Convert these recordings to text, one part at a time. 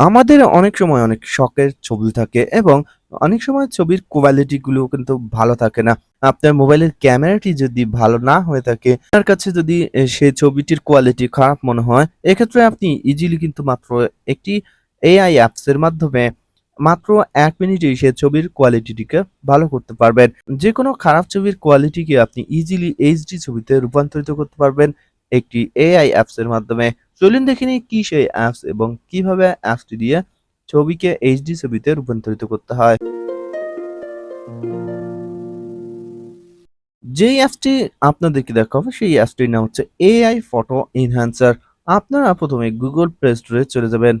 আমাদের অনেক সময় অনেক শখের ছবি থাকে এবং অনেক সময় ছবির কোয়ালিটি গুলো কিন্তু ভালো থাকে না। আপনার মোবাইলের ক্যামেরাটি যদি ভালো না হয়ে থাকে, আপনার কাছে যদি সে ছবিটির কোয়ালিটি খারাপ মনে হয়, এক্ষেত্রে আপনি ইজিলি কিন্তু মাত্র একটি এআই অ্যাপস এর মাধ্যমে মাত্র ১ মিনিটেই সে ছবির কোয়ালিটিটিকে ভালো করতে পারবেন। যেকোনো খারাপ ছবির কোয়ালিটিকে আপনি ইজিলি এইচডি ছবিতে রূপান্তরিত করতে পারবেন একটি এআই অ্যাপস এর মাধ্যমে। চলুন দেখে নিই কি সেই অ্যাপস এবং কীভাবে অ্যাপসটি দিয়ে ছবিকে এইচডি ছবিতে রূপান্তরিত করতে হয়। যেই অ্যাপসটি আপনাদেরকে দেখাবো, সেই অ্যাপসটির নাম হচ্ছে এআই ফটো এনহ্যান্সার। আপনারা প্রথমে গুগল প্লে স্টোরে চলে যাবেন।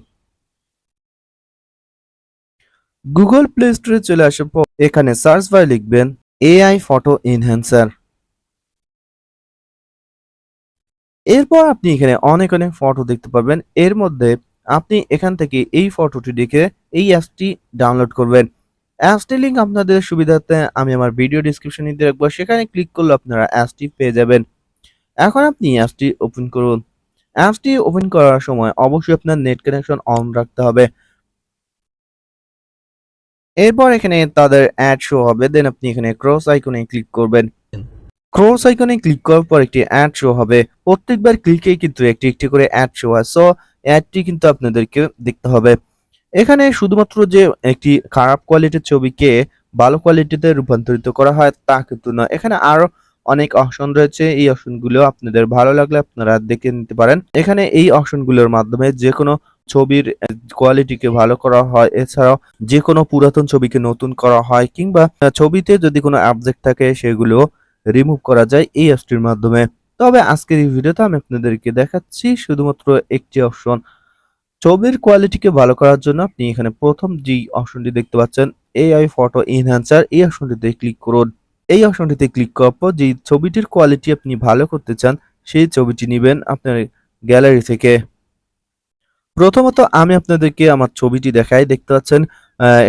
গুগল প্লে স্টোরে চলে আসার পর এখানে সার্চ বারে লিখবেন এআই ফটো এনহ্যান্সার। এরপর আপনি এখানে অনেক, অনেক ফটো দেখতে পাবেন। এর মধ্যে আপনি এখান থেকে এই ফটোটি দেখে এই অ্যাপসটি ডাউনলোড করবেন। অ্যাপসটির লিংক আপনাদের সুবিধার্থে আমি আমার ভিডিও ডেসক্রিপশনে দিয়ে রাখব। সেখানে ক্লিক করলে আপনারা অ্যাপসটি পেয়ে যাবেন। এখন আপনি অ্যাপসটি ওপেন করুন। অ্যাপসটি ওপেন করার সময় অবশ্যই আপনার নেট কানেকশন অন রাখতে হবে। এরপর এখানে তাদের অ্যাড শো হবে। দেন আপনি এখানে ক্রস আইকনে ক্লিক করবেন। ক্রস আইকনে ক্লিক করার পর একটি অ্যাড শো হবে। প্রত্যেকবার ক্লিকেই কিন্তু একটি, একটি করে অ্যাড শো হয়। সো অ্যাডটি কিন্তু আপনাদেরকে দেখতে হবে। এখানে শুধুমাত্র যে একটি খারাপ কোয়ালিটির ছবিকে ভালো কোয়ালিটিতে রূপান্তরিত করা হয় তা কিন্তু নয়। এখানে আরও অনেক অপশন রয়েছে। এই অপশনগুলো আপনাদের ভালো লাগলে আপনারা দেখে নিতে পারেন। এখানে এই অপশনগুলোর মাধ্যমে যেকোনো ছবির এ কোয়ালিটিকে ভালো করা হয়। এছাড়াও যেকোনো পুরাতন ছবিকে নতুন করা হয় কিংবা ছবিতে যদি কোনো অবজেক্ট থাকে সেগুলো রিমুভ করা যায় এই অ্যাপসটির মাধ্যমে। তবে আজকের এই ভিডিওতে আমি আপনাদেরকে দেখাচ্ছি শুধুমাত্র একটি অপশন। ছবির কোয়ালিটিকে ভালো করার জন্য আপনি এখানে ১ম যেই অপশনটি দেখতে পাচ্ছেন এআই ফটো এনহ্যান্সার এই অপশনটিতে ক্লিক করুন। এই অপশনটিতে ক্লিক করার পর যেই ছবিটির কোয়ালিটি আপনি ভালো করতে চান, সেই ছবিটি নিবেন আপনার গ্যালারি থেকে। প্রথমত আমি আপনাদেরকে আমার ছবিটি দেখাই। দেখতে পাচ্ছেন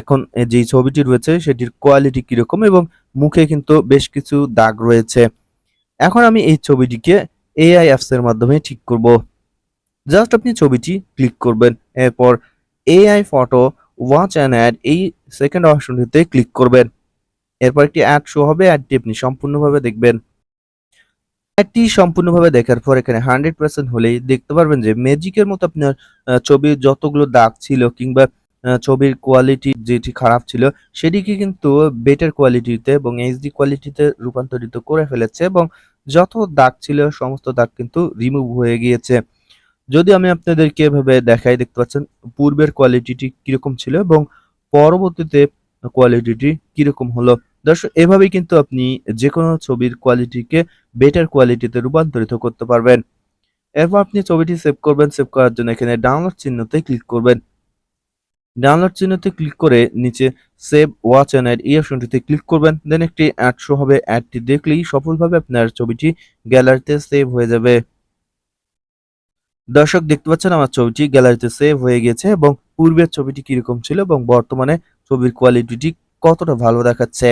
এখন যেই ছবিটি রয়েছে সেটির কোয়ালিটি কীরকম এবং মুখে কিন্তু বেশ কিছু দাগ রয়েছে। এখন আমি এই ছবিটিকে এআই অ্যাপস এর মাধ্যমে ঠিক করব। জাস্ট আপনি ছবিটি ক্লিক করবেন। এরপর AI photo watch an ad এই সেকেন্ড অপশনটিতে ক্লিক করবেন। এরপর একটি অ্যাড শো হবে। অ্যাডটি আপনি সম্পূর্ণভাবে দেখবেন। অ্যাডটি সম্পূর্ণভাবে দেখার পর এখানে 100% হলেই দেখতে পারবেন যে ম্যাজিকের মতো আপনার ছবির যতগুলো দাগ ছিল কিংবা ছবির কোয়ালিটি যেটি খারাপ ছিল, সেটিকে কিন্তু বেটার কোয়ালিটিতে এবং এইচডি কোয়ালিটিতে রূপান্তরিত করে ফেলেছে এবং যত দাগ ছিল, সমস্ত দাগ কিন্তু রিমুভ হয়ে গিয়েছে। যদি আমি আপনাদেরকে এভাবে দেখাই, দেখতে পাচ্ছেন পূর্বের কোয়ালিটিটি কীরকম ছিল এবং পরবর্তীতে কোয়ালিটিটি কীরকম হলো। দর্শক, এভাবেই কিন্তু আপনি যেকোনো ছবির কোয়ালিটিকে বেটার কোয়ালিটিতে রূপান্তরিত করতে পারবেন। এরপর আপনি ছবিটি সেভ করবেন। সেভ করার জন্য এখানে ডাউনলোড চিহ্নতে ক্লিক করবেন। ডাউনলোড চিহ্নতে ক্লিক করে নিচে সেভ ওয়াচ অ্যান অ্যাড এই অপশনটিতে ক্লিক করবেন। দেন একটি অ্যাড শো হবে। অ্যাডটি দেখলেই সফলভাবে আপনার ছবিটি গ্যালারিতে সেভ হয়ে যাবে। দর্শক, দেখতে পাচ্ছেন আমার ছবিটি গ্যালারিতে সেভ হয়ে গেছে এবং পূর্বের ছবিটি কীরকম ছিল এবং বর্তমানে ছবির কোয়ালিটিটি কতটা ভালো দেখাচ্ছে।